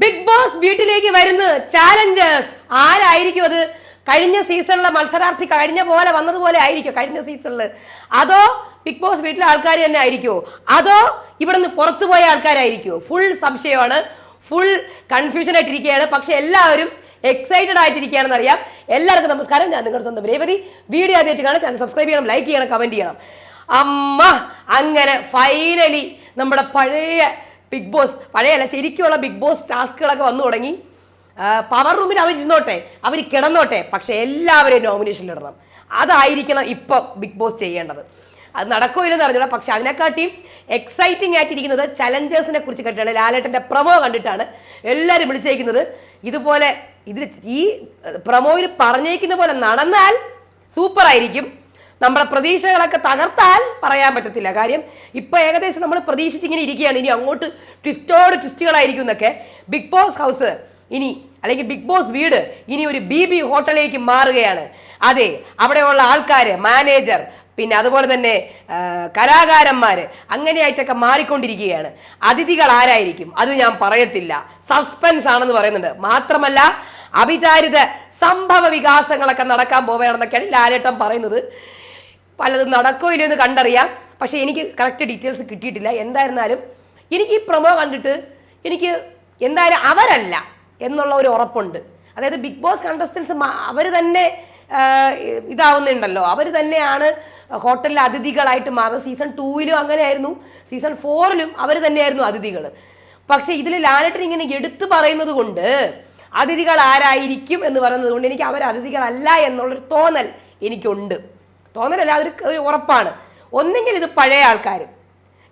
Big boss വീട്ടിലേക്ക് വരുന്ന challengers. ആരായിരിക്കും അത്? കഴിഞ്ഞ സീസണിലെ മത്സരാർത്ഥി കഴിഞ്ഞ പോലെ വന്നതുപോലെ ആയിരിക്കും കഴിഞ്ഞ സീസണിൽ അതോ ബിഗ് ബോസ് വീട്ടിലെ ആൾക്കാർ തന്നെ ആയിരിക്കുമോ അതോ ഇവിടുന്ന് പുറത്തു പോയ ആൾക്കാരായിരിക്കുമോ ഫുൾ സംശയമാണ്. ഫുൾ കൺഫ്യൂഷൻ ആയിട്ടിരിക്കുകയാണ്. പക്ഷെ എല്ലാവരും എക്സൈറ്റഡ് ആയിട്ടിരിക്കുകയാണെന്ന് അറിയാം. എല്ലാവർക്കും നമസ്കാരം. ഞാൻ നിങ്ങളുടെ സ്വന്തം രേവതി. വീഡിയോ ആദ്യമായിട്ട് കാണാൻ ചാനൽ സബ്സ്ക്രൈബ് ചെയ്യണം ലൈക്ക് ചെയ്യണം കമന്റ് ചെയ്യണം. അമ്മ അങ്ങനെ ഫൈനലി നമ്മുടെ പഴയ ബിഗ് ബോസ് പഴയല്ല ശരിക്കുള്ള ബിഗ് ബോസ് ടാസ്കുകളൊക്കെ വന്നു തുടങ്ങി. പവർ റൂമിൽ അവർ ഇരുന്നോട്ടെ അവർ കിടന്നോട്ടെ പക്ഷെ എല്ലാവരെയും നോമിനേഷനിൽ ഇടണം. അതായിരിക്കണം ഇപ്പോൾ ബിഗ് ബോസ് ചെയ്യേണ്ടത്. അത് നടക്കുമോ ഇല്ലെന്ന് അറിഞ്ഞൂടാ പക്ഷെ അതിനെക്കാട്ടിയും എക്സൈറ്റിംഗ് ആയിട്ടിരിക്കുന്നത് ചലഞ്ചേഴ്സിനെ കുറിച്ച് കണ്ടിട്ടാണ് ലാലേട്ടന്റെ പ്രമോ കണ്ടിട്ടാണ് എല്ലാവരും വിളിച്ചേക്കുന്നത് ഇതുപോലെ ഇതിൽ ഈ പ്രമോയിൽ പറഞ്ഞേക്കുന്ന പോലെ നടന്നാൽ സൂപ്പർ ആയിരിക്കും. നമ്മുടെ പ്രതീക്ഷകളൊക്കെ തകർത്താൽ പറയാൻ പറ്റത്തില്ല. കാര്യം ഇപ്പൊ ഏകദേശം നമ്മൾ പ്രതീക്ഷിച്ചിങ്ങനെ ഇരിക്കുകയാണ്. ഇനി അങ്ങോട്ട് ട്വിസ്റ്റോട് ട്വിസ്റ്റുകളായിരിക്കും എന്നൊക്കെ. ബിഗ് ബോസ് ഹൗസ് ഇനി അല്ലെങ്കിൽ ബിഗ് ബോസ് വീട് ഇനി ഒരു ബി ബി ഹോട്ടലിലേക്ക് മാറുകയാണ്. അതെ അവിടെയുള്ള ആൾക്കാർ മാനേജർ പിന്നെ അതുപോലെ തന്നെ കലാകാരന്മാർ അങ്ങനെയായിട്ടൊക്കെ മാറിക്കൊണ്ടിരിക്കുകയാണ്. അതിഥികൾ ആരായിരിക്കും? അത് ഞാൻ പറയത്തില്ല. സസ്പെൻസ് ആണെന്ന് പറയുന്നുണ്ട്. മാത്രമല്ല അവിചാരിത സംഭവ വികാസങ്ങളൊക്കെ നടക്കാൻ പോവുകയാണെന്നൊക്കെയാണ് ലാലേട്ടൻ പറയുന്നത്. പലതും നടക്കോ ഇല്ലയോ എന്ന് കണ്ടറിയാം. പക്ഷേ എനിക്ക് കറക്റ്റ് ഡീറ്റെയിൽസ് കിട്ടിയിട്ടില്ല. എന്തായിരുന്നാലും എനിക്ക് ഈ പ്രൊമോ കണ്ടിട്ട് എനിക്ക് എന്തായാലും അവരല്ല എന്നുള്ള ഒരു ഉറപ്പുണ്ട്. അതായത് ബിഗ് ബോസ് കണ്ടസ്റ്റൻസ് അവർ തന്നെ ഇതാവുന്നുണ്ടല്ലോ. അവർ തന്നെയാണ് ഹോട്ടലിലെ അതിഥികളായിട്ട് മാറുന്നത്. സീസൺ ടൂവിലും അങ്ങനെയായിരുന്നു. സീസൺ ഫോറിലും അവർ തന്നെയായിരുന്നു അതിഥികൾ പക്ഷേ ഇതിൽ ലാലട്ടൻ ഇങ്ങനെ എടുത്തു പറയുന്നത് കൊണ്ട് അതിഥികൾ ആരായിരിക്കും എന്ന് പറയുന്നത് കൊണ്ട് എനിക്ക് അവർ അതിഥികളല്ല എന്നുള്ളൊരു തോന്നൽ എനിക്കുണ്ട്. തോന്നലല്ല അതൊരു ഒരു ഉറപ്പാണ്. ഒന്നെങ്കിൽ ഇത് പഴയ ആൾക്കാർ.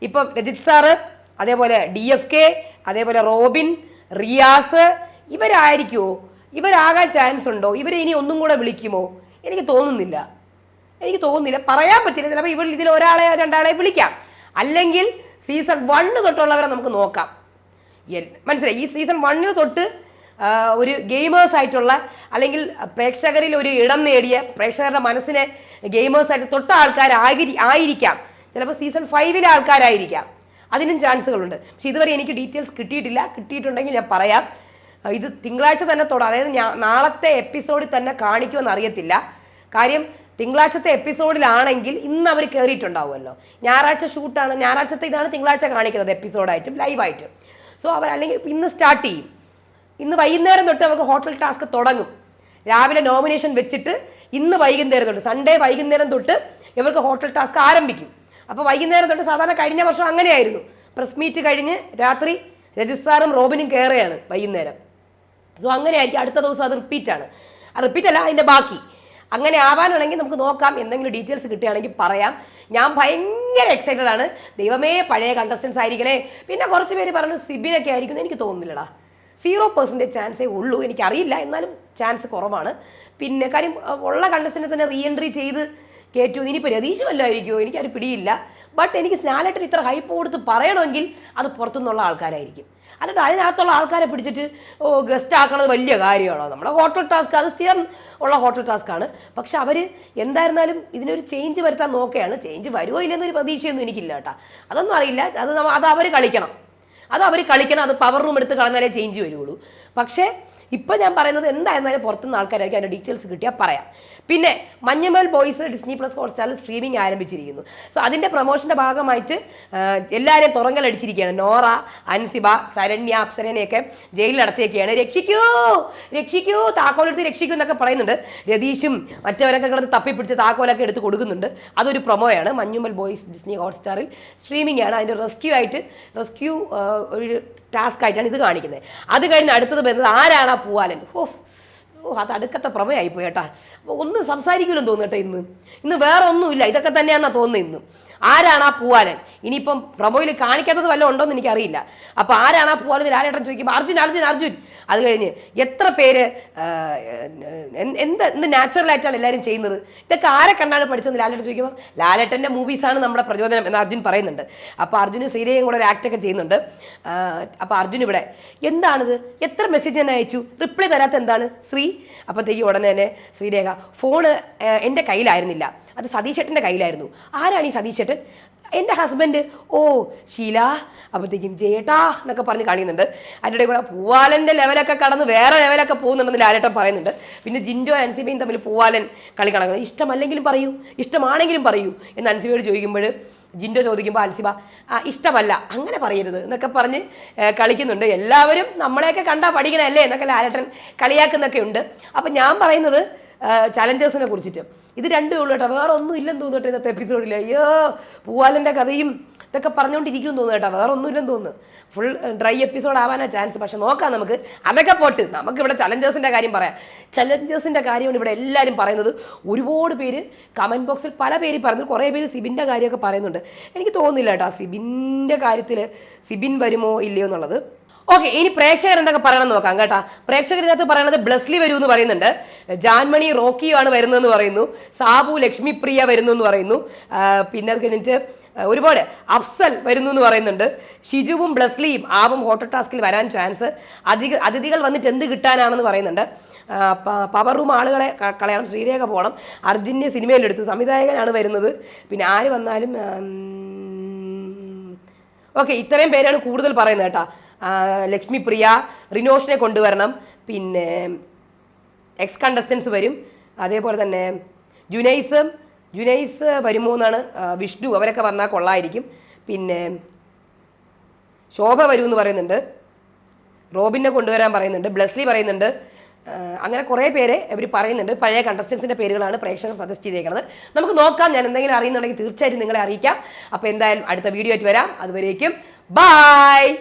ഇപ്പം രജിത് സാറ് അതേപോലെ ഡി എഫ് കെ അതേപോലെ റോബിൻ റിയാസ് ഇവരായിരിക്കുമോ ഇവരാകാൻ ചാൻസ് ഉണ്ടോ? ഇവരെ ഇനി ഒന്നും കൂടെ വിളിക്കുമോ? എനിക്ക് തോന്നുന്നില്ല. എനിക്ക് തോന്നുന്നില്ല. പറയാൻ പറ്റില്ല. ചിലപ്പോൾ ഇവർ ഇതിൽ ഒരാളെ രണ്ടാളെ വിളിക്കാം. അല്ലെങ്കിൽ സീസൺ വണ്ണ് തൊട്ടുള്ളവരെ നമുക്ക് നോക്കാം. മനസ്സിലായി? ഈ സീസൺ വണ്ണിന് തൊട്ട് ഒരു ഗെയിമേഴ്സ് ആയിട്ടുള്ള അല്ലെങ്കിൽ പ്രേക്ഷകരിൽ ഒരു ഇടം നേടിയ പ്രേക്ഷകരുടെ മനസ്സിനെ ഗെയിമേഴ്സ് ആയിട്ട് തൊട്ട ആൾക്കാർ ആയിരിക്കാം. ചിലപ്പോൾ സീസൺ ഫൈവിലെ ആൾക്കാരായിരിക്കാം. അതിനും ചാൻസുകളുണ്ട്. പക്ഷെ ഇതുവരെ എനിക്ക് ഡീറ്റെയിൽസ് കിട്ടിയിട്ടില്ല. കിട്ടിയിട്ടുണ്ടെങ്കിൽ ഞാൻ പറയാം. ഇത് തിങ്കളാഴ്ച തന്നെ തൊടാം അതായത് നാളത്തെ എപ്പിസോഡിൽ തന്നെ കാണിക്കുമെന്ന് അറിയത്തില്ല. കാര്യം തിങ്കളാഴ്ചത്തെ എപ്പിസോഡിലാണെങ്കിൽ ഇന്ന് അവർ കയറിയിട്ടുണ്ടാവുമല്ലോ ഞായറാഴ്ച ഷൂട്ടാണ് ഞായറാഴ്ചത്തെ ഇതാണ് തിങ്കളാഴ്ച കാണിക്കുന്നത് എപ്പിസോഡായിട്ടും ലൈവായിട്ടും സോ അവർ അല്ലെങ്കിൽ ഇന്ന് സ്റ്റാർട്ട് ചെയ്യും. ഇന്ന് വൈകുന്നേരം തൊട്ട് നമുക്ക് ഹോട്ടൽ ടാസ്ക് തുടങ്ങും. രാവിലെ നോമിനേഷൻ വെച്ചിട്ട് ഇന്ന് വൈകുന്നേരം തൊട്ട് സൺഡേ വൈകുന്നേരം തൊട്ട് ഇവർക്ക് ഹോട്ടൽ ടാസ്ക് ആരംഭിക്കും. അപ്പോൾ വൈകുന്നേരം തൊട്ട് സാധാരണ കഴിഞ്ഞ വർഷം അങ്ങനെയായിരുന്നു. പ്രസ് മീറ്റ് കഴിഞ്ഞ് രാത്രി രജിസ്ട്രാറും റോബിനും കയറുകയാണ് വൈകുന്നേരം. സോ അങ്ങനെ ആയിരിക്കും അടുത്ത ദിവസം അത് റിപ്പീറ്റാണ് ആ റിപ്പീറ്റ് അല്ല അതിന്റെ ബാക്കി. അങ്ങനെ ആവാനാണെങ്കിൽ നമുക്ക് നോക്കാം എന്തെങ്കിലും ഡീറ്റെയിൽസ് കിട്ടുകയാണെങ്കിൽ പറയാം. ഞാൻ ഭയങ്കര എക്സൈറ്റഡ് ആണ്. ദൈവമേ പഴയ കണ്ടസ്റ്റൻസ് ആയിരിക്കണേ. പിന്നെ കുറച്ച് പേര് പറഞ്ഞു സിബിനൊക്കെ ആയിരിക്കും എനിക്ക് തോന്നുന്നില്ലടാ. സീറോ പെർസെന്റേജ് ചാൻസേ ഉള്ളൂ. എനിക്കറിയില്ല. എന്നാലും ചാൻസ് കുറവാണ്. പിന്നെ കാര്യം ഉള്ള കണ്ടസ്റ്റിനെ തന്നെ റീ എൻട്രി ചെയ്ത് കയറ്റുമോ ഇനിയിപ്പോൾ രതീഷ് വല്ലതായിരിക്കുമോ എനിക്കൊരു പിടിയില്ല. ബട്ട് എനിക്ക് സ്നാലറ്റിന് ഇത്ര ഹൈപ്പ് കൊടുത്ത് പറയണമെങ്കിൽ അത് പുറത്തുനിന്നുള്ള ആൾക്കാരായിരിക്കും. എന്നിട്ട് അതിനകത്തുള്ള ആൾക്കാരെ പിടിച്ചിട്ട് ഓ ഗസ്റ്റ് ആക്കണത് വലിയ കാര്യമാണോ? നമ്മുടെ ഹോട്ടൽ ടാസ്ക് അത് സ്ഥിരം ഉള്ള ഹോട്ടൽ ടാസ്ക് ആണ്. പക്ഷെ അവർ എന്തായിരുന്നാലും ഇതിനൊരു ചേഞ്ച് വരുത്താൻ നോക്കുകയാണ്. ചേഞ്ച് വരുമോ ഇല്ലെന്നൊരു പ്രതീക്ഷയൊന്നും എനിക്കില്ല കേട്ടോ. അതൊന്നും അറിയില്ല. അത് അത് അവർ കളിക്കണം. അത് അവർ കളിക്കണം അത് പവർ റൂം എടുത്ത് കളഞ്ഞാലേ ചേഞ്ച് വരുള്ളൂ പക്ഷേ ഇപ്പം ഞാൻ പറയുന്നത് എന്തായിരുന്നാലും പുറത്തുനിന്ന് ആൾക്കാരായിരിക്കും അതിന്റെ ഡീറ്റെയിൽസ് കിട്ടിയാൽ പറയാം. പിന്നെ മഞ്ഞമേൽ ബോയ്സ് ഡിസ്നി പ്ലസ് ഹോട്ട്സ്റ്റാറിൽ സ്ട്രീമിംഗ് ആരംഭിച്ചിരിക്കുന്നു. സോ അതിന്റെ പ്രൊമോഷന്റെ ഭാഗമായിട്ട് എല്ലാവരെയും തുറങ്കലടിച്ചിരിക്കുകയാണ് നോറ അൻസിബ ശരണ്യ അപ്സരനെയൊക്കെ ജയിലിൽ അടച്ചേക്കുകയാണ് രക്ഷിക്കൂ! രക്ഷിക്കൂ! താക്കോലെടുത്ത് രക്ഷിക്കൂ എന്നൊക്കെ പറയുന്നുണ്ട്. രതീഷും മറ്റവരൊക്കെ കിടന്ന് തപ്പിപ്പിടിച്ച് താക്കോലൊക്കെ എടുത്ത് കൊടുക്കുന്നുണ്ട്. അതൊരു പ്രൊമോയാണ് മഞ്ഞുമൽ ബോയ്സ് ഡിസ്നി ഹോട്ട്സ്റ്റാറിൽ സ്ട്രീമിംഗ് ആണ്. അതിന്റെ റെസ്ക്യൂ ആയിട്ട് റെസ്ക്യൂ ഒരു ടാസ്ക് ആയിട്ടാണ് ഇത് കാണിക്കുന്നത്. അത് കഴിഞ്ഞ് അടുത്തത് വരുന്നത് ആരാണ് ആ പൂവാലൻ? ഓഹ് ഓ അത് അടുക്കത്തെ പ്രമേയായി പോയി കേട്ടാ. ഒന്നും സംസാരിക്കില്ലെന്ന് കേട്ടോ ഇന്ന്. ഇന്ന് വേറെ ഒന്നുമില്ല ഇതൊക്കെ തന്നെയാണെന്നാണ് തോന്നുന്നത് ഇന്ന്. ആരാണ് ആ പൂവാലൻ? ഇനിയിപ്പം പ്രൊമോയിൽ കാണിക്കാത്തത് വല്ലതും ഉണ്ടോ എന്ന് എനിക്കറിയില്ല. അപ്പോൾ ആരാണ് ആ പോലെ ആരേട്ടൻ ചോദിക്കുമ്പോൾ അർജുൻ അർജുൻ അർജുൻ. അത് കഴിഞ്ഞ് എത്ര പേര് എന്ത് എന്ത് നാച്ചുറലായിട്ടാണ് എല്ലാവരും ചെയ്യുന്നത്? ഇതൊക്കെ ആരെ കണ്ടാണ് പഠിച്ചതെന്ന് ലാലേട്ടൻ ചോദിക്കുമ്പോൾ ലാലേട്ടന്റെ മൂവീസാണ് നമ്മുടെ പ്രചോദനം എന്ന് അർജുൻ പറയുന്നുണ്ട്. അപ്പോൾ അർജുന് ശ്രീരേഖയും കൂടെ ഒരു ആക്ടൊക്കെ ചെയ്യുന്നുണ്ട്. അപ്പോൾ അർജുൻ ഇവിടെ എന്താണിത്? എത്ര മെസ്സേജ് തന്നെ അയച്ചു? റിപ്ലൈ തരാത്ത എന്താണ്? ശ്രീ? അപ്പോഴത്തേക്ക് ഉടനെ തന്നെ ശ്രീരേഖ ഫോണ് എന്റെ കയ്യിലായിരുന്നില്ല. അത് സതീഷേട്ടന്റെ കയ്യിലായിരുന്നു. ആരാണ് ഈ സതീഷേട്ടൻ എന്റെ ഹസ്ബൻഡ് ഓ ഷീല അപ്പോഴത്തേക്കും ജേട്ടാ എന്നൊക്കെ പറഞ്ഞ് കാണിക്കുന്നുണ്ട്. അതിന്റെ കൂടെ പൂവാലന്റെ ലെവലൊക്കെ കടന്ന് വേറെ ലെവലൊക്കെ പോകുന്നുണ്ടെന്ന് ലാലേട്ടൻ പറയുന്നുണ്ട്. പിന്നെ ജിൻഡോ അൻസിബയും തമ്മിൽ പൂവാലൻ കളി കണക്കുന്നത് ഇഷ്ടമല്ലെങ്കിലും പറയൂ ഇഷ്ടമാണെങ്കിലും പറയൂ എന്ന് അൻസിബയോട് ചോദിക്കുമ്പോൾ ജിൻഡോ ചോദിക്കുമ്പോൾ അൽസിബ ഇഷ്ടമല്ല അങ്ങനെ പറയരുത് എന്നൊക്കെ പറഞ്ഞ് കളിക്കുന്നുണ്ട്. എല്ലാവരും നമ്മളെയൊക്കെ കണ്ടാൽ പഠിക്കണമല്ലേ എന്നൊക്കെ ലാലേട്ടൻ കളിയാക്കുന്നൊക്കെ ഉണ്ട്. അപ്പം ഞാൻ പറയുന്നത് ചലഞ്ചേഴ്സിനെ കുറിച്ചിട്ട്. ഇത് രണ്ടേ ഉള്ളൂ കേട്ടോ. വേറെ ഒന്നും ഇല്ലെന്ന് തോന്നുന്നു കേട്ടോ ഇന്നത്തെ എപ്പിസോഡിൽ അയ്യോ പൂവാലന്റെ കഥയും ഇതൊക്കെ പറഞ്ഞുകൊണ്ടിരിക്കും തോന്നുന്നു കേട്ടോ. വേറെ ഒന്നും ഇല്ലെന്ന് തോന്നുന്നു. ഫുൾ ഡ്രൈ എപ്പിസോഡ് ആവാനാ ചാൻസ് പക്ഷെ നോക്കാം നമുക്ക്. അതൊക്കെ പോട്ട്. നമുക്ക് ഇവിടെ ചലഞ്ചേഴ്സിന്റെ കാര്യം പറയാം. ചലഞ്ചേഴ്സിന്റെ കാര്യമാണ് ഇവിടെ എല്ലാവരും പറയുന്നത്. ഒരുപാട് പേര് കമന്റ് ബോക്സിൽ പല പേര് പറയുന്നു. കുറേ പേര് സിബിന്റെ കാര്യമൊക്കെ പറയുന്നുണ്ട്. എനിക്ക് തോന്നുന്നില്ല കേട്ടോ സിബിന്റെ കാര്യത്തിൽ സിബിൻ വരുമോ ഇല്ലയോ എന്നുള്ളത്. ഓക്കെ ഇനി പ്രേക്ഷകർ എന്തൊക്കെ പറയണം നോക്കാം കേട്ടാ. പ്രേക്ഷകരിനകത്ത് പറയണത് ബ്ലസ്ലി വരൂ എന്ന് പറയുന്നുണ്ട്. ജാൻമണി റോക്കിയോ ആണ് വരുന്നതെന്ന് പറയുന്നു. സാബു ലക്ഷ്മിപ്രിയ വരുന്നു എന്ന് പറയുന്നു പിന്നെ അത് കഴിഞ്ഞിട്ട് ഒരുപാട് അഫ്സൽ വരുന്നു എന്ന് പറയുന്നുണ്ട്. ഷിജുവും ബ്ലസ്ലിയും ആവും ഹോട്ടൽ ടാസ്കിൽ വരാൻ ചാൻസ്. അധിക അതിഥികൾ വന്നിട്ട് എന്ത് കിട്ടാനാണെന്ന് പറയുന്നുണ്ട്. പവർ റൂം ആളുകളെ കളയണം ശ്രീരേഖ പോകണം അർജുനെ സിനിമയിലെടുത്തു സംവിധായകനാണ് വരുന്നത്. പിന്നെ ആര് വന്നാലും ഓക്കെ ഇത്രയും പേരാണ് കൂടുതൽ പറയുന്നത് കേട്ടാ. ആ, ലക്ഷ്മി പ്രിയ റിനോഷിനെ കൊണ്ടുവരണം. പിന്നെ എക്സ് കണ്ടസ്റ്റൻസ് വരും. അതേപോലെ തന്നെ ജുനൈസ് ജുനൈസ് വരുമോ എന്നാണ് വിഷ്ണു അവരൊക്കെ വന്നാൽ കൊള്ളായിരിക്കും. പിന്നെ ശോഭ വരൂ എന്ന് പറയുന്നുണ്ട്. റോബിനെ കൊണ്ടുവരാൻ പറയുന്നുണ്ട്. ബ്ലസ്ലി പറയുന്നുണ്ട്. അങ്ങനെ കുറേ പേരെ ഇവർ പറയുന്നുണ്ട്. പഴയ കണ്ടസ്റ്റൻസിന്റെ പേരുകളാണ് പ്രേക്ഷകർ സജസ്റ്റ് ചെയ്തേക്കുന്നത്. നമുക്ക് നോക്കാം. ഞാൻ എന്തെങ്കിലും അറിയുന്നുണ്ടെങ്കിൽ തീർച്ചയായിട്ടും നിങ്ങളെ അറിയിക്കാം. അപ്പോൾ എന്തായാലും അടുത്ത വീഡിയോ ആയിട്ട് വരാം. അതുവരേക്കും ബായ്